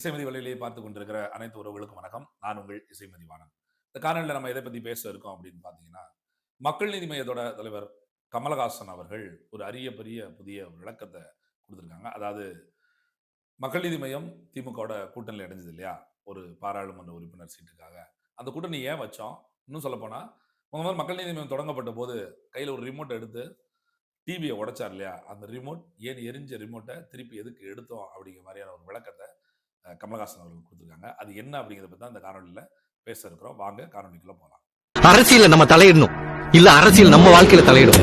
இசைமதி வழியிலேயே பார்த்து கொண்டிருக்கிற அனைத்து உறவுகளுக்கும் வணக்கம். நான் உங்கள் இசைமதி வாணன். இந்த காணொலியில் நம்ம எதை பற்றி பேச இருக்கோம் அப்படின்னு பார்த்தீங்கன்னா மக்கள் நீதி மையத்தோட தலைவர் கமலஹாசன் அவர்கள் ஒரு அரிய பெரிய புதிய ஒரு விளக்கத்தை கொடுத்துருக்காங்க. அதாவது மக்கள் நீதி மையம் திமுகவோட கூட்டணியில் இணைஞ்சது இல்லையா? ஒரு பாராளுமன்ற உறுப்பினர் சீட்டுக்காக. அந்த கூட்டணி ஏன் வச்சோம்? இன்னும் சொல்லப்போனால் போனா முதல் மக்கள் நீதி மையம் தொடங்கப்பட்ட போது கையில் ஒரு ரிமோட் எடுத்து டிவியை உடைச்சார் இல்லையா? அந்த ரிமோட் ஏன் எரிஞ்ச ரிமோட்டை திருப்பி எதுக்கு எடுத்தோம் அப்படிங்கிற மாதிரியான ஒரு விளக்கத்தை கமலஹாசன் அவர்கள் கொடுத்துருக்காங்க. அது என்ன அப்படிங்கிறத பற்றி தான் இந்த காணொலியில் பேச இருக்கிறோம். வாங்க காணொலிக்குள்ள போகலாம் அரசியல்ல நம்ம தலையிடணும். இல்ல அரசியல் நம்ம வாழ்க்கையில தலையிடும்.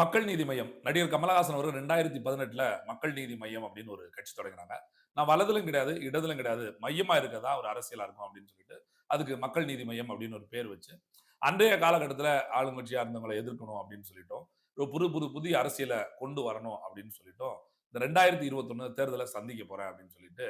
மக்கள் நீதி மையம். நடிகர் கமலஹாசன் அவர்கள் ரெண்டாயிரத்தி பதினெட்டுல மக்கள் நீதி மையம் அப்படின்னு ஒரு கட்சி தொடங்கினாங்க நான் வலதிலும் கிடையாது இடதிலும் கிடையாது. மையமா இருக்கதா ஒரு அரசியலா இருக்கும் அப்படின்னு சொல்லிட்டு அதுக்கு மக்கள் நீதி மையம் அப்படின்னு ஒரு பேர் வச்சு அன்றைய காலகட்டத்தில் ஆளுங்கட்சியா இருந்தவங்களை எதிர்க்கணும் அப்படின்னு சொல்லிட்டோம். புது புது புதிய அரசியலை கொண்டு வரணும் அப்படின்னு சொல்லிட்டோம். இந்த ரெண்டாயிரத்தி இருபத்தொன்னு தேர்தலை சந்திக்க போறேன் அப்படின்னு சொல்லிட்டு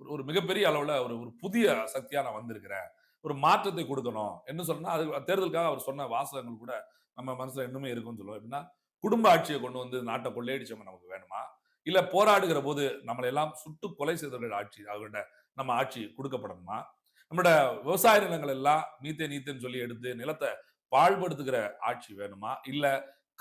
ஒரு ஒரு மிகப்பெரிய அளவில் ஒரு ஒரு புதிய சக்தியாக நான் வந்திருக்கிறேன். ஒரு மாற்றத்தை கொடுக்கணும். என்ன சொல்லணும்னா அது தேர்தலுக்காக அவர் சொன்ன வாசகங்கள் கூட நம்ம மனசுல இன்னுமே இருக்கும்னு சொல்லுவோம். எப்படின்னா குடும்ப ஆட்சியை கொண்டு வந்து நாட்டை கொள்ளையடிச்சவங்க நமக்கு வேணுமா? இல்ல போராடுகிற போது நம்மளை எல்லாம் சுட்டு கொலை செய்தவர்கள் ஆட்சி அவர்கள்ட்ட நம்ம ஆட்சி கொடுக்கப்படணுமா? நம்மளோட விவசாய நிலங்கள் எல்லாம் நீத்தே நீத்தேன்னு சொல்லி எடுத்து நிலத்தை பாழ்படுத்துகிற ஆட்சி வேணுமா? இல்ல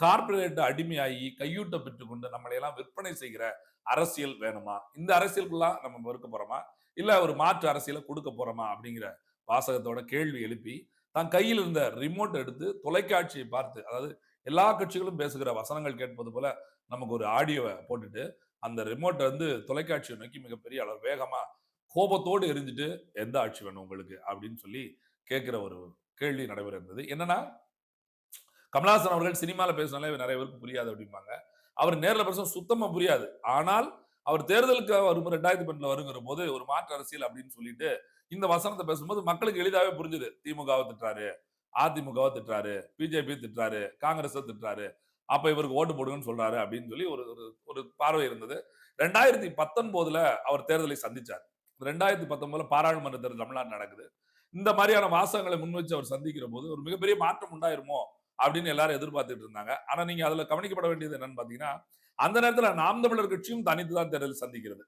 கார்பரேட் அடிமையாகி கையூட்ட பெற்றுக்கொண்டு நம்மளை எல்லாம் விற்பனை செய்கிற அரசியல் வேணுமா? இந்த அரசியலுக்குலாம் நம்ம வெறுக்க போறோமா? இல்ல ஒரு மாற்று அரசியலை கொடுக்க போறோமா? அப்படிங்கிற வாசகத்தோட கேள்வி எழுப்பி தான் கையில் இருந்த ரிமோட் எடுத்து தொலைக்காட்சியை பார்த்து அதாவது எல்லா கட்சிகளும் பேசுகிற வசனங்கள் கேட்பது போல நமக்கு ஒரு ஆடியோவை போட்டுட்டு அந்த ரிமோட்டை வந்து தொலைக்காட்சியை நோக்கி மிகப்பெரிய அளவு வேகமா கோபத்தோடு எரிஞ்சுட்டு எந்த ஆட்சி வேணும் உங்களுக்கு? அப்படின்னு சொல்லி கேட்கிற ஒரு கேள்வி நடைபெற இருந்தது. என்னன்னா கமலஹாசன் அவர்கள் சினிமாவில் பேசினாலே நிறைய பேருக்கு புரியாது அப்படிம்பாங்க. அவர் நேர்ல பேச சுத்தமாக புரியாது. ஆனால் அவர் தேர்தலுக்கு வரும் ரெண்டாயிரத்தி பன்னெண்டுல வருங்கிற போது ஒரு மாற்று அரசியல் அப்படின்னு சொல்லிட்டு இந்த வசனத்தை பேசும்போது மக்களுக்கு எளிதாவே புரிஞ்சுது. திமுகவை திட்டுறாரு அதிமுகவை திட்டுறாரு பிஜேபி திட்டுறாரு காங்கிரஸை திட்டுறாரு அப்ப இவருக்கு ஓட்டு போடுங்கன்னு சொல்றாரு அப்படின்னு சொல்லி ஒரு ஒரு ஒரு பார்வை இருந்தது. ரெண்டாயிரத்தி பத்தொன்பதுல அவர் தேர்தலை சந்திச்சார். ரெண்டாயிரத்தி பத்தொன்பதுல பாராளுமன்ற தேர்தல் தமிழ்நாடு நடக்குது. இந்த மாதிரியான வாசகங்களை முன் வச்சு அவர் சந்திக்கிற போது ஒரு மிகப்பெரிய மாற்றம் உண்டாயிருமோ அப்படின்னு எல்லாரும் எதிர்பார்த்துட்டு இருந்தாங்க. ஆனா நீங்க அதுல கவனிக்கப்பட வேண்டியது என்னன்னு பாத்தீங்கன்னா அந்த நேரத்துல நாம் தமிழர் கட்சியும் தனித்து தான் தேர்தல் சந்திக்கிறது.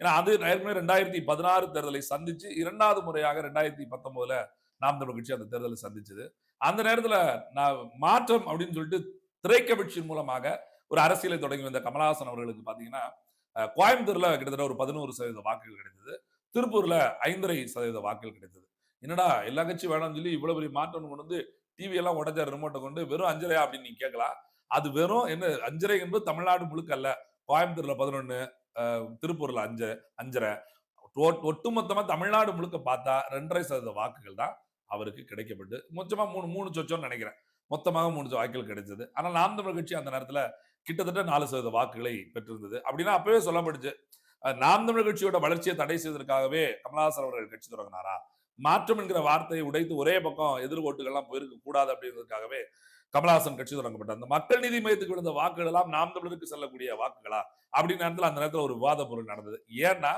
ஏன்னா அது ஏற்கனவே ரெண்டாயிரத்தி பதினாறு தேர்தலை சந்திச்சு இரண்டாவது முறையாக ரெண்டாயிரத்தி பத்தொன்பதுல நாம் தமிழர் கட்சி அந்த தேர்தலை சந்திச்சது. அந்த நேரத்துல நான் மாற்றம் அப்படின்னு சொல்லிட்டு திரைக்கட்சியின் மூலமாக ஒரு அரசியலை தொடங்கி வந்த கமலஹாசன் அவர்களுக்கு பாத்தீங்கன்னா கோயம்புத்தூர்ல கிட்டத்தட்ட ஒரு பதினோரு சதவீத வாக்குகள் கிடைத்தது. திருப்பூர்ல ஐந்தரை சதவீத வாக்குகள் கிடைத்தது. என்னடா எல்லா கட்சியும் வேணாம்னு சொல்லி இவ்வளவு பெரிய மாற்றம் கொண்டு வந்து டிவி எல்லாம் உடஞ்ச ரிமோட்டை கொண்டு வெறும் அஞ்சரையா அப்படின்னு நீங்க கேட்கலாம். அது வெறும் என்ன அஞ்சரை என்பது தமிழ்நாடு முழுக்க அல்ல. கோயம்புத்தூர்ல பதினொன்னு திருப்பூர்ல அஞ்சு அஞ்சரை. ஒட்டுமொத்தமா தமிழ்நாடு முழுக்க பார்த்தா ரெண்டரை சதவீத வாக்குகள் தான் அவருக்கு கிடைக்கப்பட்டு மொத்தமா மூணு மூணு சொச்சோன்னு நினைக்கிறேன். மொத்தமாக மூணு வாக்குகள் கிடைச்சது. ஆனா நாம் தமிழ் கட்சி அந்த நேரத்துல கிட்டத்தட்ட நாலு சதவீத வாக்குகளை பெற்றிருந்தது. அப்படின்னா அப்பவே சொல்லப்படுச்சு நாம் தமிழ் கட்சியோட வளர்ச்சியை தடை செய்வதற்காகவே கமலஹாசன் அவர்கள் கட்சி தொடங்கினாரா? மாற்றம் என்கிற வார்த்தையை உடைத்து ஒரே பக்கம் எதிர் ஓட்டுகள்லாம் போயிருக்க கூடாது அப்படிங்கிறதுக்காகவே கமலஹாசன் கட்சி தொடங்கப்பட்ட அந்த மக்கள் நீதி மையத்துக்கு விழுந்த வாக்குகள் எல்லாம் நாம் தமிழருக்கு செல்லக்கூடிய வாக்குகளா? அப்படின்னு நேரத்தில் அந்த நேரத்தில் ஒரு விவாத பொருள் நடந்தது. ஏன்னா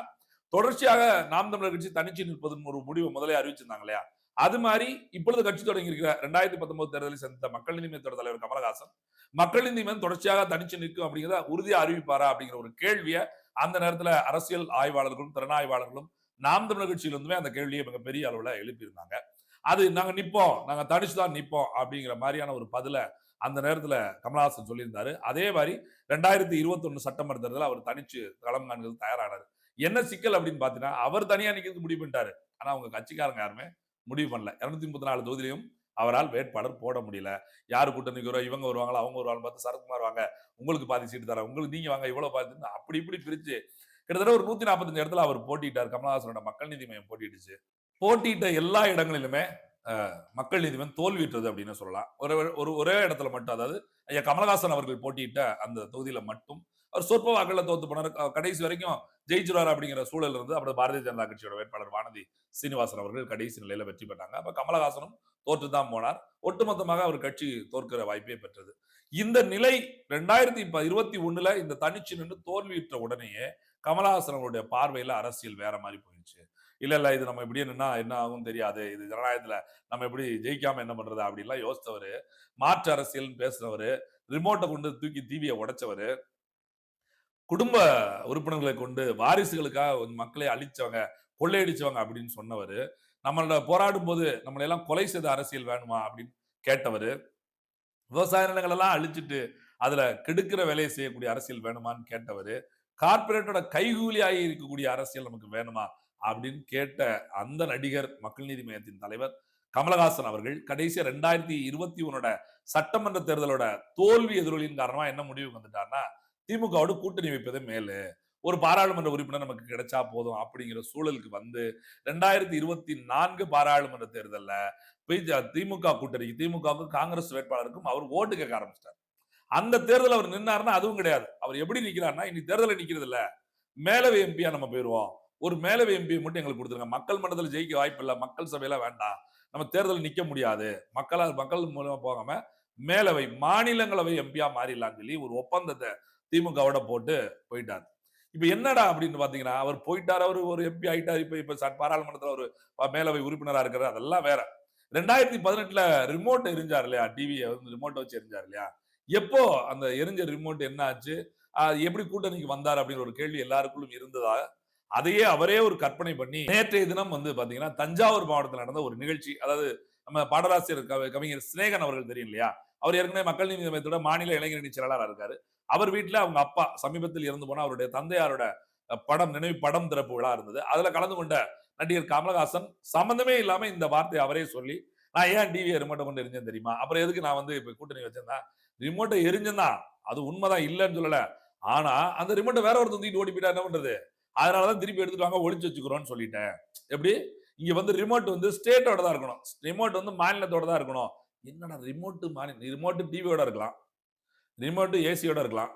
தொடர்ச்சியாக நாம் தமிழர் கட்சி தனிச்சு நிற்பதுன்னு ஒரு முடிவை முதலே அறிவிச்சிருந்தாங்க இல்லையா? அது மாதிரி இப்பொழுது கட்சி தொடங்கி இருக்கிற ரெண்டாயிரத்தி பத்தொன்பது தேர்தலில் சந்தித்த மக்கள் நீதி மையத்தோட தலைவர் கமலஹாசன் மக்கள் நீதி மையம் தொடர்ச்சியாக தனிச்சு நிற்கும் அப்படிங்கிறத உறுதியா அறிவிப்பாரா அப்படிங்கிற ஒரு கேள்வியை அந்த நேரத்துல அரசியல் ஆய்வாளர்களும் திறனாய்வாளர்களும் நாம் தமிழர் கட்சியிலிருந்துமே அந்த கேள்வியை மிகப்பெரிய அளவுல எழுப்பியிருந்தாங்க. அது நாங்க நிப்போம். நாங்க தனிச்சுதான் தான் நிப்போம் அப்படிங்கிற மாதிரியான ஒரு பதிலை அந்த நேரத்துல கமலஹாசன் சொல்லியிருந்தாரு. அதே மாதிரி ரெண்டாயிரத்தி இருபத்தி சட்டமன்ற தேர்தலில் அவர் தனிச்சு களம் காண்கிறது தயாரானார். என்ன சிக்கல் அப்படின்னு பாத்தீங்கன்னா அவர் தனியா நிக்கிறது முடிவு பண்ணிட்டாரு. ஆனா அவங்க கட்சிக்காரங்க யாருமே முடிவு பண்ணல. இருநூத்தி முப்பத்தி நாலு தொகுதியிலையும் அவரால் வேட்பாளர் போட முடியல. யாரு கூட்டணிக்கு வருவா இவங்க வருவாங்களா? அவங்க வருவாங்க பார்த்து சரத்குமார் வாங்க. உங்களுக்கு பாதி சீட்டு தரேன். உங்களுக்கு நீங்க வாங்க. இவ்வளவு பாதி அப்படி இப்படி பிரிச்சு கிட்டத்தட்ட ஒரு நூத்தி நாற்பத்தஞ்சு இடத்துல அவர் போட்டிட்டார் கமலஹாசனோட மக்கள் நீதி மையம் போட்டிடுச்சு. போட்டியிட்ட எல்லா இடங்களிலுமே மக்கள் நீதி மையம் அப்படின்னு சொல்லலாம். ஒரு ஒரு ஒரே இடத்துல மட்டும் அதாவது ஐயா கமலஹாசன் அவர்கள் போட்டியிட்ட அந்த தொகுதியில மட்டும் அவர் சொற்ப வாக்கில் தோத்து போனார். கடைசி வரைக்கும் ஜெயிச்சுறாரு அப்படிங்கிற சூழல் இருந்து அப்புறம் பாரதிய ஜனதா கட்சியோட வேட்பாளர் வானதி சீனிவாசன் அவர்கள் கடைசி நிலையில வெற்றி பெற்றாங்க. அப்ப கமலஹாசனும் தோற்று தான் போனார். ஒட்டுமொத்தமாக அவர் கட்சி தோற்கிற வாய்ப்பே பெற்றது. இந்த நிலை ரெண்டாயிரத்தி இருபத்தி ஒண்ணுல இந்த தனிச்சு நின்று தோல்வியுற்ற உடனேயே கமலஹாசன் பார்வையில அரசியல் வேற மாதிரி போயிடுச்சு. இல்ல இல்ல இது நம்ம இப்படியே நின்னா என்ன ஆகும் தெரியாது. இது ஜனநாயகத்துல நம்ம எப்படி ஜெயிக்காம என்ன பண்றது அப்படின்லாம் யோசித்தவர். மாற்று அரசியல்னு பேசினவர் ரிமோட்டை கொண்டு தூக்கி தீவியை உடைச்சவர். குடும்ப உறுப்பினர்களை கொண்டு வாரிசுகளுக்காக மக்களை அழிச்சவங்க கொள்ளையடிச்சவங்க அப்படின்னு சொன்னவர். நம்மளோட போராடும் போது நம்மளை எல்லாம் கொலை செய்த அரசியல் வேணுமா அப்படின்னு கேட்டவர். விவசாய நிலங்களெல்லாம் அழிச்சிட்டு அதுல கெடுக்கிற வேலையை செய்யக்கூடிய அரசியல் வேணுமான்னு கேட்டவர். கார்பரேட்டோட கைகூலியாகி இருக்கக்கூடிய அரசியல் நமக்கு வேணுமா அப்படின்னு கேட்ட அந்த நடிகர் மக்கள் நீதி மையத்தின் தலைவர் கமலஹாசன் அவர்கள் கடைசியா ரெண்டாயிரத்தி இருபத்தி ஒன்னோட சட்டமன்ற தேர்தலோட தோல்வி எதிரொலியின் காரணமா என்ன முடிவுக்கு வந்துட்டாருன்னா திமுகவோட கூட்டணி வைப்பதே மேலு. ஒரு பாராளுமன்ற உறுப்பினர் நமக்கு கிடைச்சா போதும் அப்படிங்கிற சூழலுக்கு வந்து ரெண்டாயிரத்தி இருபத்தி நான்கு பாராளுமன்ற தேர்தலில் திமுக கூட்டணிக்கு திமுகவுக்கும் காங்கிரஸ் வேட்பாளருக்கும் அவர் ஓட்டு கேட்க ஆரம்பிச்சிட்டார். அந்த தேர்தல் அவர் நின்னார்னா அதுவும் கிடையாது. அவர் எப்படி நிக்கிறாருன்னா இனி தேர்தலில் நிக்கிறது இல்ல மேலவை எம்பியா நம்ம போயிருவோம். ஒரு மேலவை எம்பியை மட்டும் எங்களுக்கு கொடுத்துருங்க. மக்கள் மன்றத்தில் ஜெயிக்க வாய்ப்பு இல்லை. மக்கள் சபையில வேண்டாம். நம்ம தேர்தல் நிக்க முடியாது. மக்களால் மக்கள் மூலமா போகாம மேலவை மாநிலங்களவை எம்பியா மாறிடலாம் சொல்லி ஒரு ஒப்பந்தத்தை திமுகவோட போட்டு போயிட்டார். இப்ப என்னடா அப்படின்னு பாத்தீங்கன்னா அவர் போயிட்டார். அவர் ஒரு எம்பி ஆயிட்டார். இப்ப இப்ப பாராளுமன்றத்தில் ஒரு மேலவை உறுப்பினரா இருக்கிறார். அதெல்லாம் வேற. ரெண்டாயிரத்தி பதினெட்டுல ரிமோட் எரிஞ்சார் இல்லையா? டிவியை வந்து ரிமோட்டை வச்சு எரிஞ்சார் இல்லையா? எப்போ அந்த எரிஞ்ச ரிமோட் என்ன ஆச்சு எப்படி கூட்டணிக்கு வந்தார் அப்படின்னு ஒரு கேள்வி எல்லாருக்குள்ளும் இருந்ததா? அதையே அவரே ஒரு கற்பனை பண்ணி நேற்றைய தினம் வந்து பாத்தீங்கன்னா தஞ்சாவூர் மாவட்டத்தில் நடந்த ஒரு நிகழ்ச்சி அதாவது நம்ம பாடலாசிரியர் கவிஞர் சிநேகன் அவர்கள் தெரியும் இல்லையா? அவர் ஏற்கனவே மக்கள் நீதி மையத்தோட மாநில இளைஞரணி செயலாளராக இருக்காரு. அவர் வீட்டுல அவங்க அப்பா சமீபத்தில் இறந்து போன அவருடைய தந்தையாரோட படம் நினைவு படம் திறப்பு விழா இருந்தது. அதுல கலந்து கொண்ட நடிகர் கமலஹாசன் சம்பந்தமே இல்லாம இந்த வார்த்தையை அவரே சொல்லி நான் ஏன் டிவியை ரிமோட்டை கொண்டு எரிஞ்சேன் தெரியுமா? அப்புறம் எதுக்கு நான் வந்து இப்ப கூட்டணி வச்சிருந்தேன் ரிமோட்டை எரிஞ்சுதான் அது உண்மைதான் இல்லைன்னு சொல்லல. ஆனா அந்த ரிமோட்டை வேற ஒருத்தர் தூக்கிட்டு ஓடி போயிட்டா என்ன பண்றது? அதனாலதான் திருப்பி எடுத்துட்டு வாங்க ஒழிச்சு வச்சுக்கிறோம்னு சொல்லிட்டேன். எப்படி? இங்க வந்து ரிமோட் வந்து ஸ்டேட்டோட தான் இருக்கணும். ரிமோட் வந்து மாநிலத்தோட தான் இருக்கணும். என்னடா ரிமோட் மாநில ரிமோட் டிவியோட இருக்கலாம். ரிமோட்டு ஏசியோட இருக்கலாம்.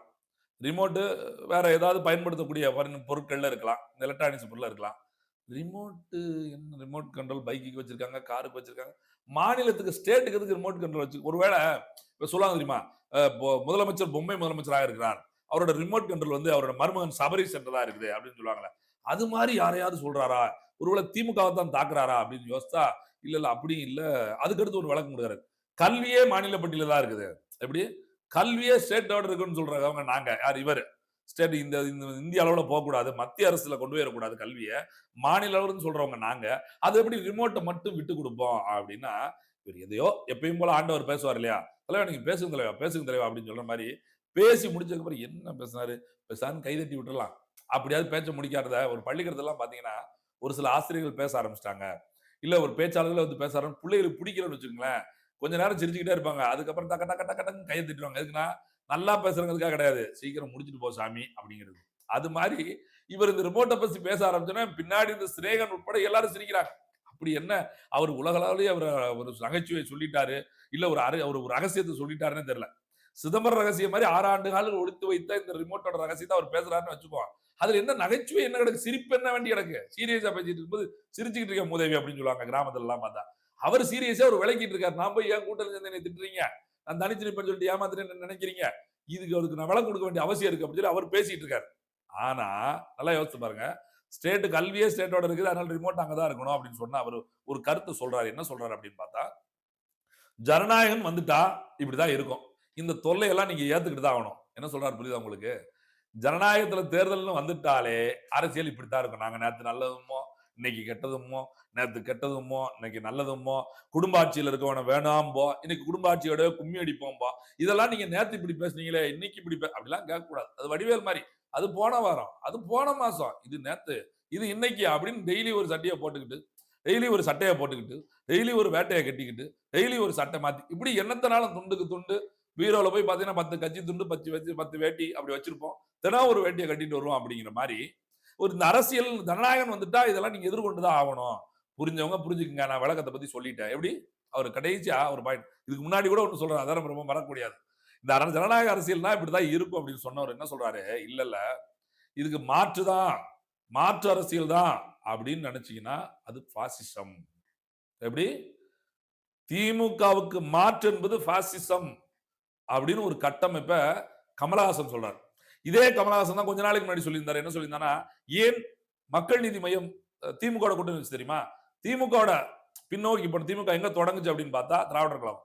ரிமோட்டு வேற ஏதாவது பயன்படுத்தக்கூடிய பொருட்கள்ல இருக்கலாம். எலக்ட்ரானிக்ஸ் பொருள்ல இருக்கலாம். ரிமோட்டு என்ன ரிமோட் கண்ட்ரோல் பைக்குக்கு வச்சிருக்காங்க காருக்கு வச்சிருக்காங்க. மாநிலத்துக்கு ஸ்டேட்டுக்கு எதுக்கு ரிமோட் கண்ட்ரோல் வச்சு ஒருவேளை இப்போ சொல்லுவாங்க தெரியுமா? முதலமைச்சர் பொம்மை முதலமைச்சராக இருக்கிறார். அவரோட ரிமோட் கண்ட்ரோல் வந்து அவரோட மருமகன் சபரி சென்றதா இருக்குது அப்படின்னு சொல்லுவாங்களே. அது மாதிரி யாரையாவது சொல்றாரா? ஒருவேளை திமுகவை தான் தாக்குறாரா அப்படின்னு யோசிச்சா இல்ல இல்ல அப்படியும் இல்ல. அதுக்கடுத்து ஒரு விளக்கம் கொடுக்குறாரு. கல்வியே மாநில பட்டியல தான் இருக்குது. எப்படி? கல்வியே ஸ்டேட்டோட இருக்குன்னு சொல்றவங்க நாங்க யார்? இவர். ஸ்டேட் இந்த இந்த இந்திய அளவுல போகக்கூடாது மத்திய அரசுல கொண்டு போயிடக்கூடாது கல்வியை மாநில அளவுன்னு சொல்றவங்க நாங்க அது எப்படி ரிமோட்டை மட்டும் விட்டு கொடுப்போம் அப்படின்னா இவர் எதையோ எப்பயும் போல ஆண்டவர் பேசுவார் இல்லையா? தலைவா நீங்க பேசுங்க தலைவா பேசுங்க தலைவா அப்படின்னு சொல்ற மாதிரி பேசி முடிச்சதுக்கு அப்புறம் என்ன பேசினாரு? பேசான்னு கைதட்டி விட்டுடலாம். அப்படியாவது பேச்ச முடிக்காதத ஒரு பள்ளிக்கிறதெல்லாம் பாத்தீங்கன்னா ஒரு சில ஆசிரியர்கள் பேச ஆரம்பிச்சிட்டாங்க. இல்ல ஒரு பேச்சாளர்கள் வந்து பேச ஆரம்பிச்சு பிள்ளைகளுக்கு பிடிக்கலன்னு வச்சுக்கோங்களேன் கொஞ்ச நேரம் சிரிச்சுக்கிட்டே இருப்பாங்க. அதுக்கப்புறம் டக்க டக்க டக்க டக்குன்னு கையை திட்டுவாங்க எதுக்குன்னா நல்லா பேசுறதுக்காக கிடையாது. சீக்கிரம் முடிச்சுட்டு போ சாமி அப்படிங்கிறது. அது மாதிரி இவர் இந்த ரிமோட்டை பத்தி பேச ஆரம்பிச்சோன்னா பின்னாடி இந்த சிநேகன் உட்பட எல்லாரும் சிரிக்கிறாங்க. அப்படி என்ன? அவர் உலகளாவிலேயே அவர் ஒரு நகைச்சுவை சொல்லிட்டாரு. இல்ல ஒரு அரு அவர் ஒரு ரகசியத்தை சொல்லிட்டாருன்னு தெரியல. சிதம்பரம் ரகசியம் மாதிரி ஆறு ஆண்டு காலம் ஒழித்து வைத்த இந்த ரிமோட்டோட ரகசியத்தை அவர் பேசுறாருன்னு வச்சுக்கோ அதுல என்ன நகைச்சுவை என்ன கிடக்கு? சிரிப்பு என்ன வேண்டி கிடக்கு? சீரியஸா பேசிட்டு இருக்கும்போது சிரிச்சுக்கிட்டு இருக்க மூதேவி அப்படின்னு சொல்லுவாங்க கிராமத்துல எல்லாம் பார்த்தா. அவர் சீரியஸா அவர் விளக்கிட்டு இருக்காரு. நான் போய் ஏன் கூட்டத்தில் சேர்ந்து திட்டுறீங்க? நான் தனிச்சு சொல்லிட்டு ஏமாத்துறேன்னு நினைக்கிறீங்க? இதுக்கு அவருக்கு நான் விளக்கு கொடுக்க வேண்டிய அவசியம் இருக்கு அப்படின்னு சொல்லி அவர் பேசிட்டு இருக்காரு. ஆனா நல்லா யோசிச்சு பாருங்க. ஸ்டேட்டு கல்வியே ஸ்டேட்டோட இருக்குது. அதனால ரிமோட் அங்கே தான் இருக்கணும் அப்படின்னு சொன்னா அவர் ஒரு கருத்து சொல்றாரு. என்ன சொல்றாரு அப்படின்னு பார்த்தா ஜனநாயகம் வந்துட்டா இப்படிதான் இருக்கும். இந்த தொல்லையெல்லாம் நீங்க ஏத்துக்கிட்டு தான் ஆகணும். என்ன சொல்றாரு புரியுதா உங்களுக்கு? ஜனநாயகத்துல தேர்தல்னு வந்துட்டாலே அரசியல் இப்படித்தான் இருக்கும். நாங்க நேற்று நல்லதுமோ இன்னைக்கு கெட்டதுமோ நேற்று கெட்டதுமோ இன்னைக்கு நல்லதுமோ குடும்ப ஆட்சியில் இருக்கவனை வேணாம்போ இன்னைக்கு குடும்ப ஆட்சியோட கும்மி அடிப்போம்போ இதெல்லாம் நீங்க நேற்று இப்படி பேசுனீங்களே இன்னைக்கு இப்படி பே- அப்படிலாம் கேட்கக்கூடாது. அது வடிவேல் மாதிரி. அது போன வாரம் அது போன மாசம் இது நேற்று இது இன்னைக்கு அப்படின்னு டெய்லி ஒரு சட்டையை போட்டுக்கிட்டு டெய்லி ஒரு சட்டையை போட்டுக்கிட்டு டெய்லி ஒரு வேட்டையை கட்டிக்கிட்டு டெய்லி ஒரு சட்டை மாற்றி இப்படி என்னத்தனாலும் துண்டுக்கு துண்டு பீரோவில் போய் பார்த்தீங்கன்னா பத்து கட்சி துண்டு பத்து வச்சு பத்து வேட்டி அப்படி வச்சிருப்போம். தினம் ஒரு வேட்டியை கட்டிட்டு வருவோம் அப்படிங்கிற மாதிரி ஒரு இந்த அரசியல் ஜனநாயகம் வந்துட்டா இதெல்லாம் நீங்க எதிர்கொண்டுதான் ஆகணும். புரிஞ்சவங்க புரிஞ்சுக்குங்க. நான் விளக்கத்தை பத்தி சொல்லிட்டேன். எப்படி? அவர் கடைசியா ஒரு பாயிண்ட் இதுக்கு முன்னாடி கூட ஒன்று சொல்றாரு. அதான் ரொம்ப மறக்கக்கூடியது. இந்த அர- ஜனநாயக அரசியல்னா இப்படிதான் இருக்கும் அப்படின்னு சொன்னவர் என்ன சொல்றாரு? இல்ல இல்ல இதுக்கு மாற்றுதான். மாற்று அரசியல் தான் அப்படின்னு நினைச்சீங்கன்னா அது பாசிசம் எப்படி? திமுகவுக்கு மாற்று என்பது பாசிசம் அப்படின்னு ஒரு கட்டமைப்பை கமலஹாசன் சொல்றாரு இதே கமலஹாசன் தான் கொஞ்ச நாளைக்கு முன்னாடி சொல்லியிருந்தாரு. என்ன சொல்லியிருந்தானா ஏன் மக்கள் நீதி மையம் திமுக கூட்டணி வச்சு தெரியுமா? திமுக பின்னோக்கி இப்போ திமுக எங்க தொடங்குச்சு அப்படின்னு பார்த்தா திராவிடர் கழகம்.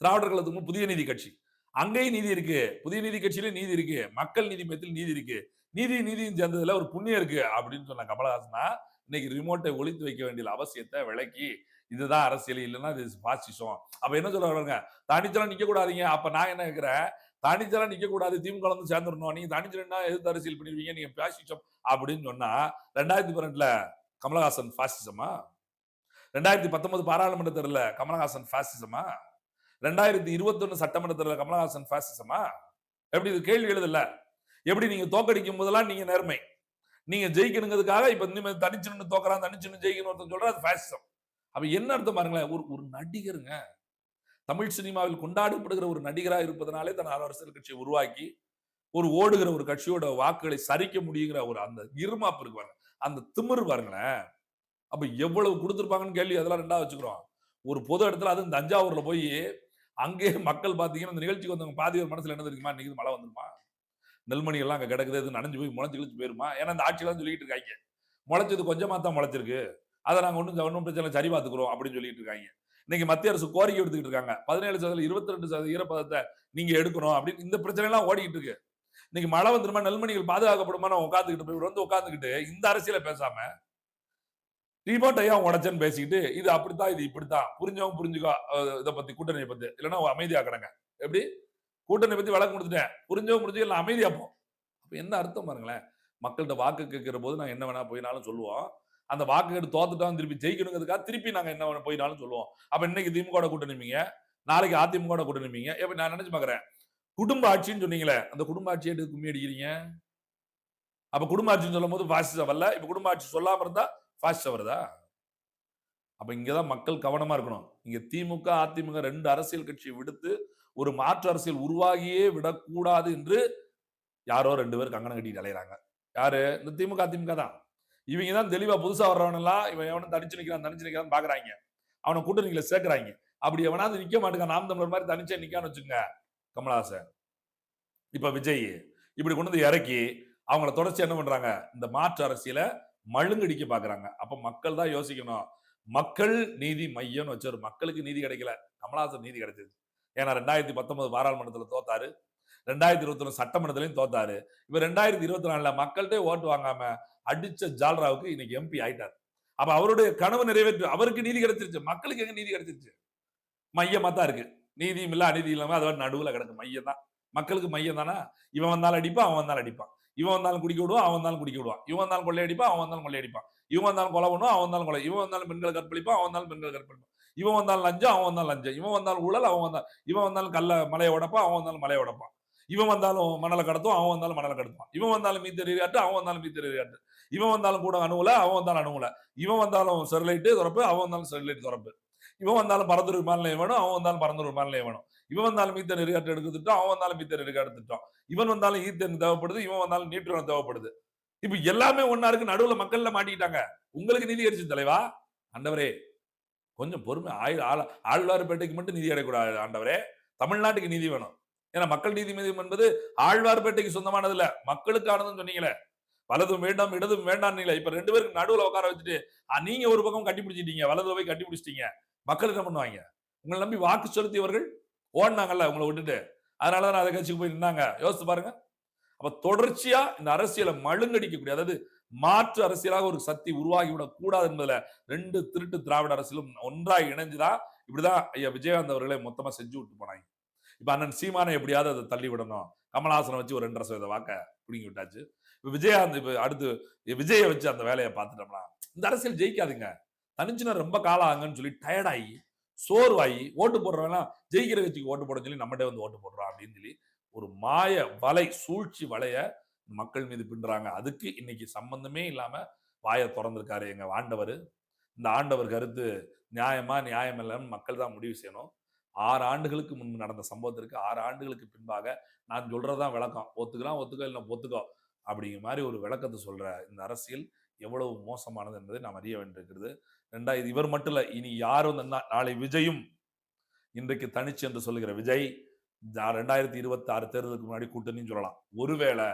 திராவிடர் கழகத்துக்கு புதிய நீதி கட்சி. அங்கேயும் நீதி இருக்கு. புதிய நீதி கட்சியிலும் நீதி இருக்கு. மக்கள் நீதி மையத்தில் நீதி இருக்கு. நீதி நீதியும் சேர்ந்ததுல ஒரு புண்ணியம் இருக்கு அப்படின்னு சொன்ன கமலஹாசனா இன்னைக்கு ரிமோட்டை ஒழித்து வைக்க வேண்டிய அவசியத்தை விளக்கி இதுதான் அரசியல் இல்லைன்னா இது பாசிசம் அப்ப என்ன சொல்ல வர்றாங்க தனிச்சலாம் நிக்க கூடாதீங்க. அப்ப நான் என்ன கேட்கிறேன் தனிச்சலாம் நிக்க கூடாது. திமுக வந்து சேர்ந்துடணும். நீங்க தனிச்சலம்னா எதிர்த்து அரசியல் பண்ணிருவீங்க நீங்க பாசிசம் அப்படின்னு சொன்னா ரெண்டாயிரத்தி பன்னெண்டுல கமலஹாசன் பாசிசமா ரெண்டாயிரத்தி பத்தொன்பது பாராளுமன்ற தேர்தல கமலஹாசன் பாசிசமா ரெண்டாயிரத்தி இருபத்தொன்னு சட்டமன்ற தேர்தல கமலஹாசன் பாசிசமா எப்படி இது கேள்வி எழுதல? எப்படி நீங்க தோக்கடிக்கும் போதெல்லாம் நீங்க நேர்மை? நீங்க ஜெயிக்கணுங்கிறதுக்காக இப்ப இனிமே தனிச்சு நின்னு தோக்கறான் தனிச்சுன்னு ஜெயிக்கணும் ஒருத்தன் சொல்றா அது ஃபேஷம் அப்ப என்ன அர்த்தம் பாருங்களேன் ஒரு ஒரு நடிகருங்க. தமிழ் சினிமாவில் கொண்டாடப்படுகிற ஒரு நடிகரா இருப்பதனாலே தன் அரசியல் கட்சியை உருவாக்கி ஒரு ஓடுகிற ஒரு கட்சியோட வாக்குகளை சரிக்க முடியுங்கிற ஒரு அந்த இருமாப்பு இருக்கு பாருங்க. அந்த திமிர் பாருங்களேன். அப்ப எவ்வளவு கொடுத்துருப்பாங்கன்னு கேள்வி அதெல்லாம் ரெண்டா வச்சுக்கிறோம். ஒரு பொது இடத்துல அதுவும் தஞ்சாவூர்ல போய் அங்கே மக்கள் பாத்தீங்கன்னா இந்த நிகழ்ச்சிக்கு வந்தவங்க பாதி ஒரு மனசுல என்ன தெரியுமா இன்னைக்கு மழை வந்துருமா? நெல்மணி எல்லாம் அங்கே கிடக்குது நனைஞ்சு போய் முளைச்சு கிழிச்சு போயிருமா? ஏன்னா இந்த ஆட்சியெல்லாம் சொல்லிட்டு இருக்காங்க. முளைச்சது கொஞ்சமா தான் முளைச்சிருக்கு. அதை நாங்கள் ஒன்றும் ஒன்றும் பிரச்சனை இல்லை, சரி பார்த்துக்குறோம் அப்படின்னு சொல்லிட்டு இருக்காங்க. இன்னைக்கு மத்திய அரசு கோரிக்கை எடுத்துக்கிட்டு இருக்காங்க. பதினேழு சதவீதம் இருபத்தி ரெண்டு சதவீத ஈரப்பதத்தை நீங்க எடுக்கணும் அப்படின்னு இந்த பிரச்சனை எல்லாம் ஓடிக்கிட்டு இருக்கு. இன்னைக்கு மழை வந்துருமா நெல்மணிகள் பாதுகாக்கப்படுமா நான் உட்காந்துக்கிட்டு போய் வந்து உட்காந்துக்கிட்டு இந்த அரசியல பேசாம ரிமோட் ஐயா உடச்சேன்னு பேசிக்கிட்டு இது அப்படித்தான் இது இப்படித்தான் புரிஞ்சவங்க புரிஞ்சுக்கோ இதை பத்தி கூட்டணியை பத்தி. இல்லைன்னா அமைதியா கிடங்க எப்படி? கூட்டணி பத்தி வழக்கு கொடுத்துட்டேன். புரிஞ்சோ முடிஞ்சோ இல்லை அமைதியாப்போம் அப்போ என்ன அர்த்தம் பாருங்களேன்? மக்கள்கிட்ட வாக்கு கேட்கிற போது நாங்கள் என்ன வேணா போயினாலும் சொல்லுவோம். அந்த வாக்கு கேட்டு தோத்துட்டோம் திருப்பி ஜெயிக்கணுங்கிறதுக்காக திருப்பி நாங்கள் என்ன வேணா போயினாலும் சொல்லுவோம். அப்போ இன்னைக்கு திமுக கூட்டணிமீங்க நாளைக்கு அதிமுக கூட்டணிமீங்க இப்போ நான் நினைச்சு பார்க்குறேன் குடும்ப ஆட்சின்னு சொன்னீங்களே அந்த குடும்ப ஆட்சியை எடுத்து கும்மி அடிக்கிறீங்க? அப்போ குடும்ப ஆட்சின்னு சொல்லும் போது பாசிசம் வரல. இப்போ குடும்ப ஆட்சி சொல்லாமல் இருந்தா பாசிசம் வருதா? இங்கே தான் மக்கள் கவனமாக இருக்கணும். இங்கே திமுக அதிமுக ரெண்டு அரசியல் கட்சியை விடுத்து ஒரு மாற்று அரசியல் உருவாகியே விடக்கூடாது என்று யாரோ ரெண்டு பேர் கங்கணம் கட்டிட்டு அலையிறாங்க. யாரு? இந்த திமுக திமுக தான். இவங்க தான் தெளிவா புதுசா வர்றவன் எல்லாம் இவன் எவனும் தனிச்சு நிக்கிறான் தனிச்சு நிக்கிறான்னு பாக்குறாங்க. அவனை கூட்டணிகளை சேர்க்கறாங்க. அப்படி எவனாவது நிக்க மாட்டேங்க நாம் தமிழர் மாதிரி தனிச்சே நிக்கான்னு வச்சுங்க கமலஹாசன். இப்ப விஜய் இப்படி கொண்டு வந்து இறக்கி அவங்கள தொடர்ச்சி என்ன பண்றாங்க? இந்த மாற்று அரசியலை மழுங்கடிக்க பாக்குறாங்க. அப்ப மக்கள் தான் யோசிக்கணும். மக்கள் நீதி மையம்னு வச்சாரு மக்களுக்கு நீதி கிடைக்கல. கமலஹாசன் நீதி கிடைச்சது. ஏன்னா ரெண்டாயிரத்தி பத்தொன்பது பாராளுமன்றத்தில் தோத்தாரு. ரெண்டாயிரத்தி இருபத்தி ஒண்ணு சட்டமன்றத்திலையும் தோத்தாரு. இப்ப ரெண்டாயிரத்தி இருபத்தி நாலுல மக்கள்கிட்டே ஓட்டு வாங்காம அடிச்ச ஜால்ராவுக்கு இன்னைக்கு எம்பி ஆயிட்டார். அப்ப அவருடைய கனவு நிறைவேற்று அவருக்கு நீதி கிடைச்சிருச்சு. மக்களுக்கு எங்க நீதி கிடைச்சிருச்சு? மையமா தான் இருக்கு. நீதியும் இல்லை அநீதி இல்லாம அது வந்து நடுவுல கிடக்கு மையம் தான். மக்களுக்கு மையம் தானே? இவன் வந்தாலும் அடிப்பான் அவன் வந்தாலும் அடிப்பான். இவன் வந்தாலும் குடிக்க விடுவான் அவன் வந்தாலும் குடிக்க விடுவான். இவன் வந்தாலும் கொள்ளையடிப்பான் அவன் வந்தாலும் கொள்ளையடிப்பான். இவன் வந்தாலும் கொலை பண்ணுவான் அவன் வந்தாலும் கொலை இவன் வந்தாலும் பெண்களை கற்பழிப்பான் அவன் வந்தாலும் பெண்களை கற்பழிப்பான். இவன் வந்தாலும் லஞ்சம் அவன் வந்தாலும் லஞ்சம். இவன் வந்தாலும் ஊழல் அவன் வந்தான் இவன் வந்தாலும் கல்ல மலையை உடப்பா அவன் வந்தாலும் மலையை உடப்பான். இவன் வந்தாலும் மணலை கடத்தும் அவன் வந்தாலும் மணலை கடத்துவான். இவன் வந்தாலும் மீத்தறி காட்டு அவன் வந்தாலும் மீத்தறி காட்டு. இவன் வந்தாலும் கூட அணுகுல அவன் வந்தாலும் அணுகுல. இவன் வந்தாலும் ஸ்டெர்லைட்டு திறப்பு அவன் வந்தாலும் ஸ்டெர்லைட் திறப்பு இவன் வந்தாலும் பரந்தூர் விமான நிலையம் வேணும் அவன் வந்தாலும் பரந்தூர் விமான நிலையம் வேணும். இவன் வந்தாலும் மீத்த நெருக்காட்டு எடுத்துட்டோம் அவன் வந்தாலும் மீத்த நெருக்காட்டு திட்டம். இவன் வந்தாலும் ஈத்தன் தேவைப்படுது இவன் வந்தாலும் நீட்டுவன் தேவைப்படுது. இப்ப எல்லாமே ஒன்னா இருக்கு நடுவுல மக்கள்ல மாட்டிக்கிட்டாங்க. உங்களுக்கு நீதி அரிசி தலைவா? அண்டவரே கொஞ்சம் பொறுமை ஆயுள் ஆள ஆழ்வார்பேட்டைக்கு மட்டும் நிதி அடையக்கூடாது ஆண்டவரே. தமிழ்நாட்டுக்கு நீதி வேணும். ஏன்னா மக்கள் நீதி மையம் என்பது ஆழ்வார்பேட்டைக்கு சொந்தமானது இல்ல மக்களுக்கானதுன்னு சொன்னீங்களே. வலதும் வேண்டாம் இடதும் வேண்டாம் இப்ப ரெண்டு பேருக்கு நடுவில் உட்கார வச்சுட்டு நீங்க ஒரு பக்கம் கட்டி பிடிச்சிட்டீங்க வலது போய் கட்டி பிடிச்சிட்டீங்க. மக்கள் என்ன பண்ணுவாங்க? உங்களை நம்பி வாக்கு செலுத்தியவர்கள் ஓடினாங்கல்ல உங்களை விட்டுட்டு. அதனால தான் அதை கட்சிக்கு போய் நின்னாங்க. யோசிச்சு பாருங்க. அப்ப தொடர்ச்சியா இந்த அரசியலை மழுங்கடிக்கக்கூடிய அதாவது மாற்று அரசியலாக ஒரு சக்தி உருவாகிவிடக் கூடாது என்பதுல ரெண்டு திருட்டு திராவிட அரசியலும் ஒன்றாய் இணைஞ்சுதான் இப்படிதான் ஐயா விஜயகாந்த் அவர்களை மொத்தமா செஞ்சு விட்டு போனாங்க. இப்ப அண்ணன் சீமானை எப்படியாவது அதை தள்ளி விடணும். கமலஹாசனை வச்சு ஒரு ரெண்டரை சதவீத வாக்க பிடுங்கி விட்டாச்சு. இப்ப விஜயகாந்த் இப்ப அடுத்து விஜயை வச்சு அந்த வேலையை பார்த்துட்டோம்னா இந்த அரசியல் ஜெயிக்காதுங்க. தனிச்சுனா ரொம்ப காலம் ஆகுங்கன்னு சொல்லி டயர்டாகி சோர்வாகி ஓட்டு போடுறவங்களாம் ஜெயிக்கிற கட்சிக்கு ஓட்டு போட சொல்லி நம்மகிட்ட வந்து ஓட்டு போடுறோம் அப்படின்னு சொல்லி ஒரு மாய வலை சூழ்ச்சி வலையை மக்கள் மீது பின்றாங்க அதுக்கு இன்னைக்கு சம்பந்தமே இல்லாம வாயை திறந்திருக்காரு எங்க ஆண்டவர். இந்த ஆண்டவர் கருத்து நியாயமா நியாயம் இல்லைன்னு மக்கள் தான் முடிவு செய்யணும். ஆறு ஆண்டுகளுக்கு முன்பு நடந்த சம்பவத்திற்கு ஆறு ஆண்டுகளுக்கு பின்பாக நான் சொல்றதுதான் விளக்கம். ஒத்துக்கலாம் ஒத்துக்கோ இல்லை ஒத்துக்கோ. அப்படிங்கிற மாதிரி ஒரு விளக்கத்தை சொல்ற இந்த அரசியல் எவ்வளவு மோசமானது என்பதை நாம் அறிய வேண்டியிருக்கிறது. ரெண்டாயிரம் இவர் மட்டும் இல்லை இனி யாரும் நாளை விஜயும் இன்றைக்கு தனிச்சு என்று சொல்லுகிற விஜய் ஜா- ரெண்டாயிரத்தி இருபத்தி ஆறு தேர்தலுக்கு முன்னாடி கூட்டணின்னு சொல்லலாம். ஒருவேளை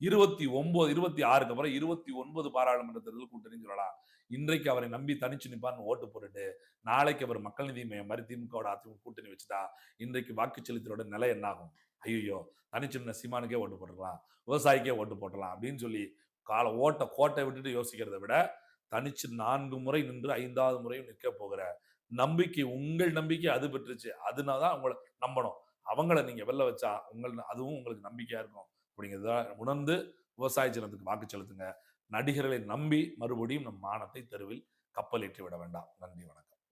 இருபத்தி ஒன்பது இருபத்தி ஆறுக்கு அப்புறம் இருபத்தி ஒன்பது பாராளுமன்ற தேர்தல் கூட்டணின்னு சொல்லலாம் இன்றைக்கு அவரை நம்பி தனிச்சு நிப்பான்னு ஓட்டு போட்டுட்டு நாளைக்கு அவர் மக்கள் நிதி மையம் மாதிரி திமுகவோட அதிமுக கூட்டணி வச்சுட்டா இன்றைக்கு வாக்கு செலுத்தலோட நிலை என்னாகும்? ஐயோ தனிச்சின்ன சீமானுக்கே ஓட்டு போட்டுடலாம் விவசாயிக்கே ஓட்டு போட்டலாம் அப்படின்னு சொல்லி கால ஓட்ட கோட்டை விட்டுட்டு யோசிக்கிறதை விட தனிச்சு நான்கு முறை நின்று ஐந்தாவது முறையும் நிற்க போகிற நம்பிக்கை உங்கள் நம்பிக்கை அது பெற்றுச்சு. அதனால தான் உங்களை நம்பணும். அவங்கள நீங்க வெளில வச்சா உங்கள் அதுவும் உங்களுக்கு நம்பிக்கையா இருக்கும். அப்படிங்கிறத உணர்ந்து விவசாய ஜனத்துக்கு வாக்கு செலுத்துங்க நடிகர்களை நம்பி மறுபடியும் நம் மானத்தை தெருவில் கப்பல் ஏற்றி விட வேண்டாம். நன்றி வணக்கம்.